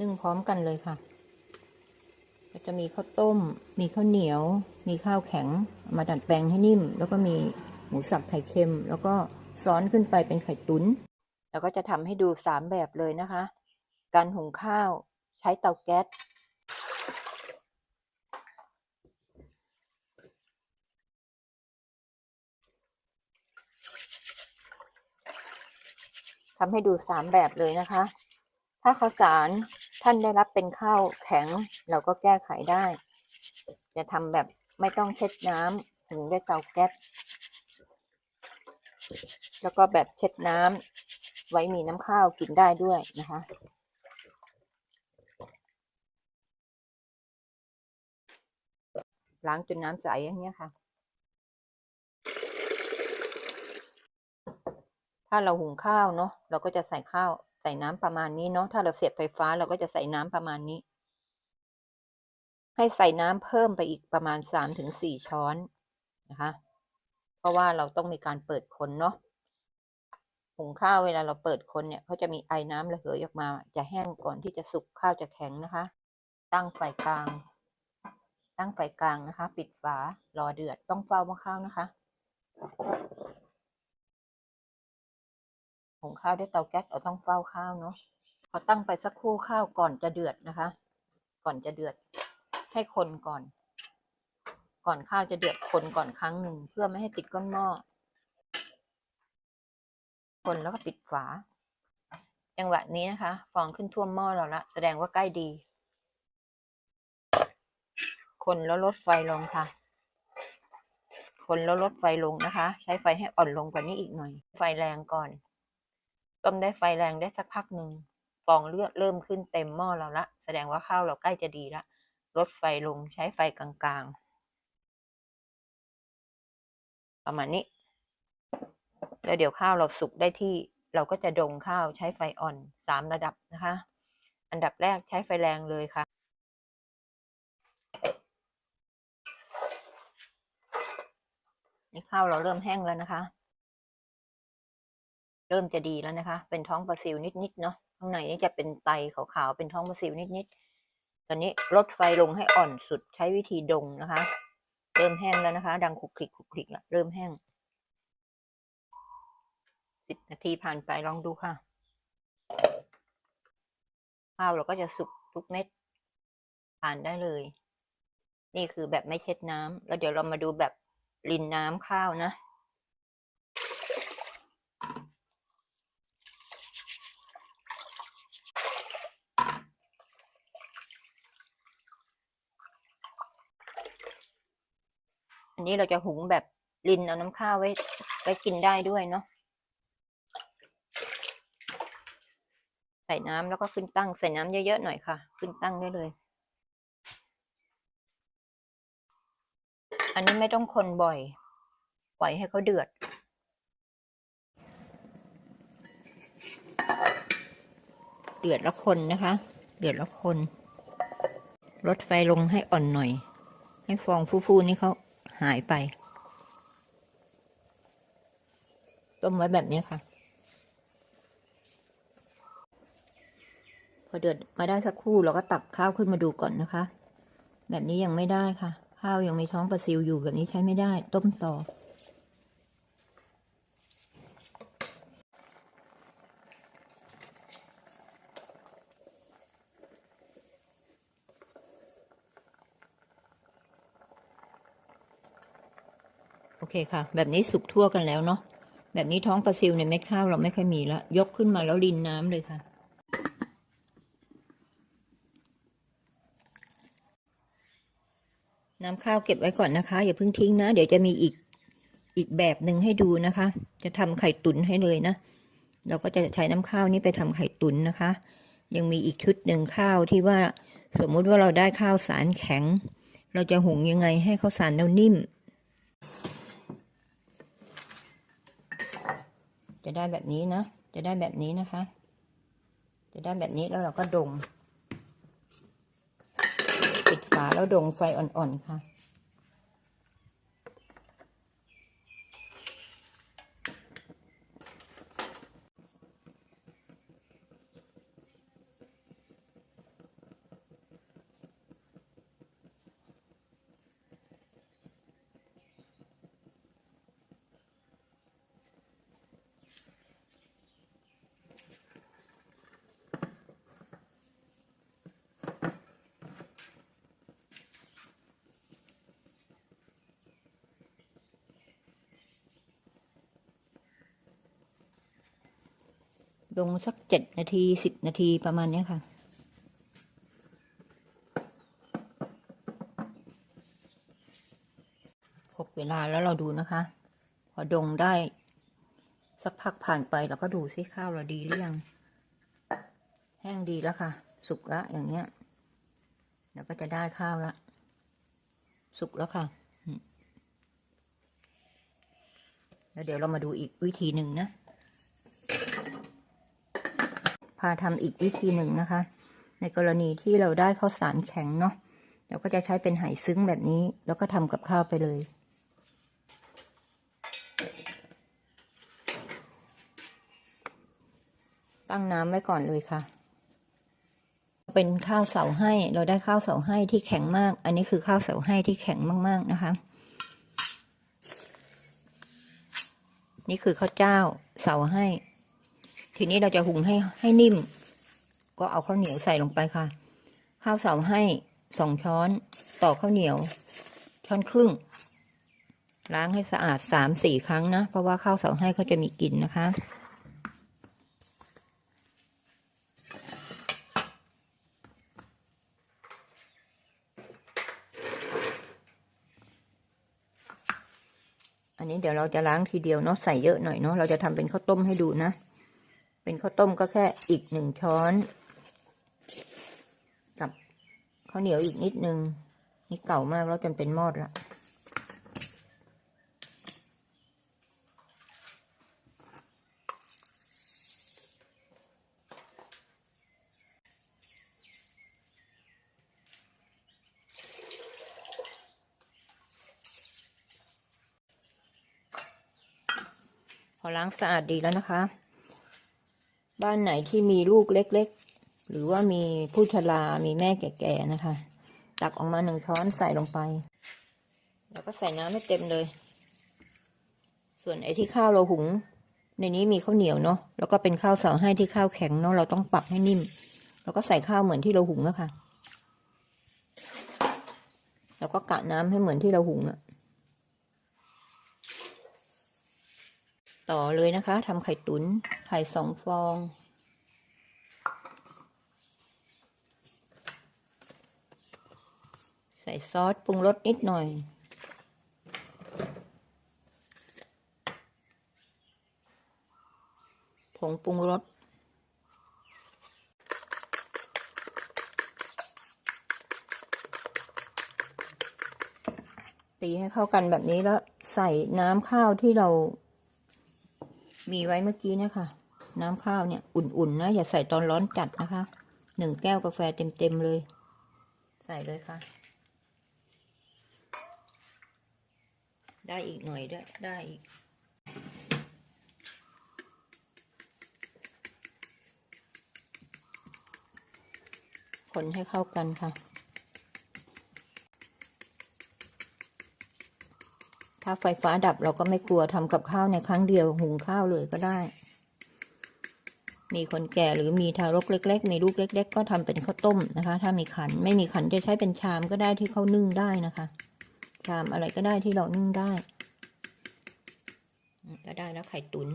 นึ่งพร้อมกันเลยค่ะ ก็จะมีข้าวต้ม มีข้าวเหนียว มีข้าวแข็ง มาดัดแปลงให้นิ่ม แล้วก็มีหมูสับไข่เค็ม แล้วก็ซ้อนขึ้นไปเป็นไข่ตุ๋นแล้วก็จะทำให้ดูสามแบบเลยนะคะ การหุงข้าวใช้เตาแก๊สทำให้ดูสามแบบเลยนะคะ ถ้าข้าวสาร ท่านได้รับเป็นข้าวแข็งเราก็แก้ไขได้ จะทำแบบไม่ต้องเช็ดน้ำหุงด้วยเตาแก๊สแล้วก็แบบเช็ดน้ำไว้มีน้ำข้าวกินได้ด้วยนะคะล้างจนน้ำใสอย่างเงี้ยค่ะ ถ้าเราหุงข้าวเนาะเราก็จะใส่ข้าว ใส่น้ำประมาณนี้เนาะถ้าเราเสียบไฟฟ้าเราก็จะใส่น้ำประมาณนี้ ให้ใส่น้ำเพิ่มไปอีกประมาณสามถึงสี่ช้อนนะคะ เพราะว่าเราต้องมีการเปิดคนเนาะหุงข้าวเวลาเราเปิดคนเนี่ยเขาจะมีไอ้น้ำระเหยออกมา จะแห้งก่อนที่จะสุกข้าวจะแข็งนะคะ ตั้งไฟกลาง ตั้งไฟกลางนะคะ ปิดฝารอเดือดต้องเฝ้าม้อข้าวนะคะ หุงข้าวด้วยเตาแก๊สเราต้องเฝ้าข้าวเนาะพอตั้งไปสักครู่ข้าวก่อนจะเดือดนะคะ ก่อนจะเดือด ให้คนก่อน ก่อนข้าวจะเดือดคนก่อนครั้งหนึ่งเพื่อไม่ให้ติดก้นหม้อ คนแล้วก็ปิดฝา จังหวะนี้นะคะ ฟองขึ้นท่วมหม้อเราละแสดงว่าใกล้ดี คนแล้วลดไฟลงค่ะคนแล้วลดไฟลงนะคะ ใช้ไฟให้อ่อนลงกว่านี้อีกหน่อย ไฟแรงก่อน ต้มได้ไฟแรงได้สักพักหนึ่งฟองเลือดเริ่มขึ้นเต็มหม้อเราละ แสดงว่าข้าวเราใกล้จะดีละลดไฟลงใช้ไฟกลางๆ ประมาณนี้ แล้วเดี๋ยวข้าวเราสุกได้ที่เราก็จะดงข้าวใช้ไฟอ่อนสามระดับนะคะ อันดับแรกใช้ไฟแรงเลยค่ะนี่ข้าวเราเริ่มแห้งแล้วนะคะ เริ่มจะดีแล้วนะคะ เป็นท้องปลาซิวนิดๆเนาะข้างในนี่จะเป็นไตขาวๆเป็นท้องปลาซิวนิดๆตอนนี้ลดไฟลงให้อ่อนสุดใช้วิธีดงนะคะ เริ่มแห้งแล้วนะคะ ดังคลุกคลิกคลุกคลิกละเริ่มแห้งสิบนาทีผ่านไปลองดูค่ะข้าวเราก็จะสุกทุกเม็ดทานได้เลย นี่คือแบบไม่เช็ดน้ำแล้วเดี๋ยวเรามาดูแบบรินน้ำข้าวนะ อันนี้เราจะหุงแบบรินเอาน้ำข้าวไว้ไว้กินได้ด้วยเนาะใส่น้ำแล้วก็ขึ้นตั้งใส่น้ำเยอะๆหน่อยค่ะ ขึ้นตั้งได้เลย อันนี้ไม่ต้องคนบ่อย ปล่อยให้เขาเดือด เดือดแล้วคนนะคะ เดือดแล้วคนลดไฟลงให้อ่อนหน่อย ให้ฟองฟูๆนี่เขา หายไป ต้มไว้แบบนี้ค่ะ พอเดือดมาได้สักครู่เราก็ตักข้าวขึ้นมาดูก่อนนะคะ แบบนี้ยังไม่ได้ค่ะ ข้าวยังมีท้องปลาซิวอยู่แบบนี้ใช้ไม่ได้ ต้มต่อ เคค่ะ แบบนี้สุกทั่วกันแล้วเนาะแบบนี้ท้องปลาซิวในเม็ดข้าวเราไม่ค่อยมีแล้วยกขึ้นมาแล้วรินน้ำเลยค่ะ น้ำข้าวเก็บไว้ก่อนนะคะ อย่าเพิ่งทิ้งนะ เดี๋ยวจะมีอีกอีกแบบหนึ่งให้ดูนะคะ จะทำไข่ตุ๋นให้เลยนะ เราก็จะใช้น้ำข้าวนี้ไปทำไข่ตุ๋นนะคะ ยังมีอีกชุดหนึ่งข้าวที่ว่าสมมุติว่าเราได้ข้าวสารแข็ง เราจะหุงยังไงให้ข้าวสารเรานิ่ม จะได้แบบนี้นะ จะได้แบบนี้นะคะ จะได้แบบนี้แล้วเราก็ดง ปิดฝาแล้วดงไฟอ่อนๆค่ะ ดงสักเจ็ดนาทีสิบนาทีประมาณนี้ค่ะครบเวลาแล้วเราดูนะคะ พอดงได้ สักพักผ่านไปเราก็ดูซิข้าวเราดีหรือยัง แห้งดีแล้วค่ะ สุกแล้วอย่างเงี้ยเราก็จะได้ข้าวละสุกแล้วค่ะแล้วเดี๋ยวเรามาดูอีกวิธีหนึ่งนะ พาทำอีกวิธีหนึ่งนะคะ ในกรณีที่เราได้ข้าวสารแข็งเนาะเราก็จะใช้เป็นไหซึ้งแบบนี้ แล้วก็ทำกับข้าวไปเลยตั้งน้ำไว้ก่อนเลยค่ะ เป็นข้าวเสาให้ เราได้ข้าวเสาให้ที่แข็งมาก อันนี้คือข้าวเสาให้ที่แข็งมากๆนะคะ นี่คือข้าวเจ้าเสาให้ ทีนี้เราจะหุงให้ให้นิ่ม ก็เอาข้าวเหนียวใส่ลงไปค่ะ ข้าวเสาให้สองช้อนต่อข้าวเหนียว ช้อนครึ่ง ล้างให้สะอาดสามสี่ครั้งนะ เพราะว่าข้าวเสาให้เขาจะมีกลิ่นนะคะอันนี้เดี๋ยวเราจะล้างทีเดียวเนาะใส่เยอะหน่อยเนาะเราจะทำเป็นข้าวต้มให้ดูนะ เป็นข้าวต้มก็แค่อีกหนึ่งช้อน กับข้าวเหนียวอีกนิดนึง นี่เก่ามากแล้วจนเป็นมอดละพอล้างสะอาดดีแล้วนะคะ บ้านไหนที่มีลูกเล็ก ๆ หรือว่ามีผู้ชรา มีแม่แก่ๆนะคะ ตักออกมาหนึ่งช้อนใส่ลงไป แล้วก็ใส่น้ำให้เต็มเลย ส่วนไอ้ที่ข้าวเราหุง ในนี้มีข้าวเหนียวเนาะ แล้วก็เป็นข้าวเสาให้ที่ข้าวแข็งเนาะ เราต้องปรับให้นิ่ม แล้วก็ใส่ข้าวเหมือนที่เราหุงอะค่ะ แล้วก็กะน้ำให้เหมือนที่เราหุงอะ ต่อเลยนะคะทำไข่ตุนไข่สองฟอง ใส่ซอสปรุงรสนิดหน่อย ผงปรุงรสตีให้เข้ากันแบบนี้แล้วใส่น้ำข้าวที่เรา มีไว้เมื่อกี้เนี่ยค่ะ น้ำข้าวเนี่ยอุ่นๆนะอย่าใส่ตอนร้อนจัดนะคะหนึ่งแก้วกาแฟเต็มๆเลย ใส่เลยค่ะ ได้อีกหน่อยด้วยได้อีกคนให้เข้ากันค่ะ ถ้าไฟฟ้าดับเราก็ไม่กลัวทำกับข้าวในครั้งเดียวหุงข้าวเลยก็ได้ มีคนแก่หรือมีทารกเล็ก ๆ มีลูกเล็ก ๆ ก็ทำเป็นข้าวต้มนะคะ ถ้ามีขันไม่มีขันจะใช้เป็นชามก็ได้ที่เขานึ่งได้นะคะ ชามอะไรก็ได้ที่เรานึ่งได้ก็ได้แล้วไข่ตุน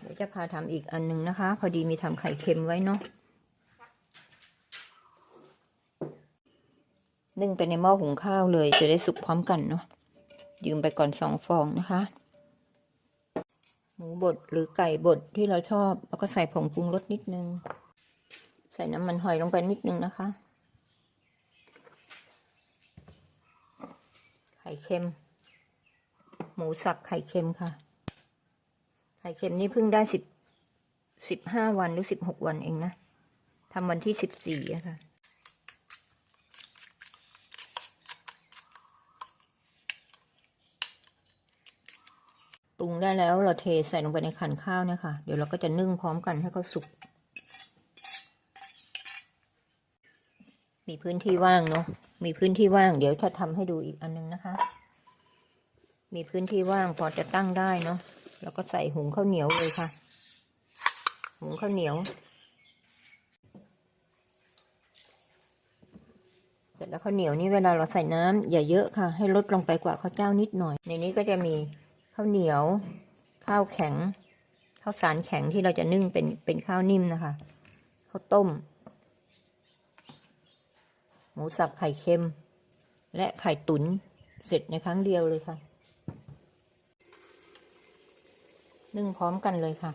เดี๋ยวจะพาทำอีกอันหนึ่งนะคะ พอดีมีทำไข่เค็มไว้เนาะ นึ่งไปในหม้อหุงข้าวเลย จะได้สุกพร้อมกันเนาะยืมไปก่อนสองฟองนะคะ หมูบดหรือไก่บดที่เราชอบ แล้วก็ใส่ผงปรุงรสนิดนึง ใส่น้ำมันหอยลงไปนิดนึงนะคะ ไข่เค็ม หมูสับไข่เค็มค่ะ ไข่เค็มนี่เพิ่งได้สิบสิบห้าวันหรือสิบหกวันเองนะทำวันที่สิบสี่อะค่ะ ปรุงได้แล้วเราเทใส่ลงไปในขันข้าวเนี่ยค่ะ เดี๋ยวเราก็จะนึ่งพร้อมกันให้เขาสุก มีพื้นที่ว่างเนาะ มีพื้นที่ว่าง เดี๋ยวจะทำให้ดูอีกอันนึงนะคะ มีพื้นที่ว่างพอจะตั้งได้เนาะ แล้วก็ใส่หุงข้าวเหนียวเลยค่ะ หุงข้าวเหนียว เสร็จแล้วข้าวเหนียวนี่เวลาเราใส่น้ำอย่าเยอะค่ะ ให้ลดลงไปกว่าข้าวเจ้านิดหน่อย ในนี้ก็จะมี ข้าวเหนียว ข้าวแข็ง ข้าวสารแข็งที่เราจะนึ่งเป็นเป็นข้าวนิ่มนะคะ ข้าวต้ม หมูสับไข่เค็ม และไข่ตุ๋นเสร็จในครั้งเดียวเลยค่ะ นึ่งพร้อมกันเลยค่ะ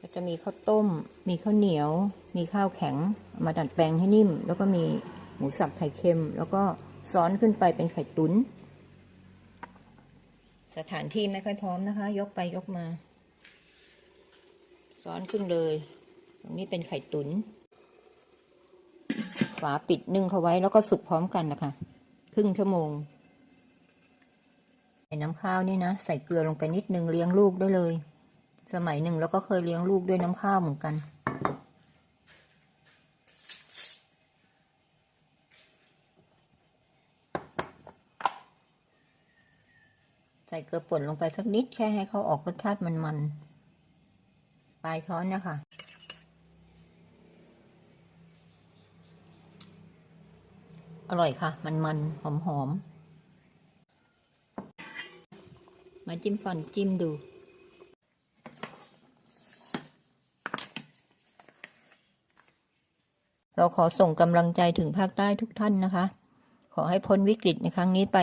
ก็จะมีข้าวต้ม มีข้าวเหนียว มีข้าวแข็ง มาดัดแปลงให้นิ่ม แล้วก็มีหมูสับไข่เค็ม แล้วก็ซ้อนขึ้นไปเป็นไข่ตุน๋น สถานที่ไม่ค่อยพร้อมนะคะ ยกไปยกมา ซ้อนขึ้นเลย ตรงนี้เป็นไข่ตุน๋นฝาปิดนึ่งเขาไว้แล้วก็สุกพร้อมกันนะคะ ครึ่งชั่วโมงใส่น้ำข้าวนี่นะ ใส่เกลือลงไปนิดนึงเลี้ยงลูกได้เลย สมัยหนึ่งแล้วก็เคยเลี้ยงลูกด้วยน้ำข้าวเหมือนกัน ส่เกลือป่นลงไปสักนิดแค่ให้เขาออกรสชาติมันๆ ปลายช้อนเนะคะอร่อยค่ะ มันๆ หอมๆ มาจิ้มฟันจิ้มดูเราขอส่งกำลังใจถึงภาคใต้ทุกท่านนะคะ ขอให้พ้นวิกฤตในครั้งนี้ไป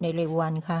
ในเร็ววันค่ะ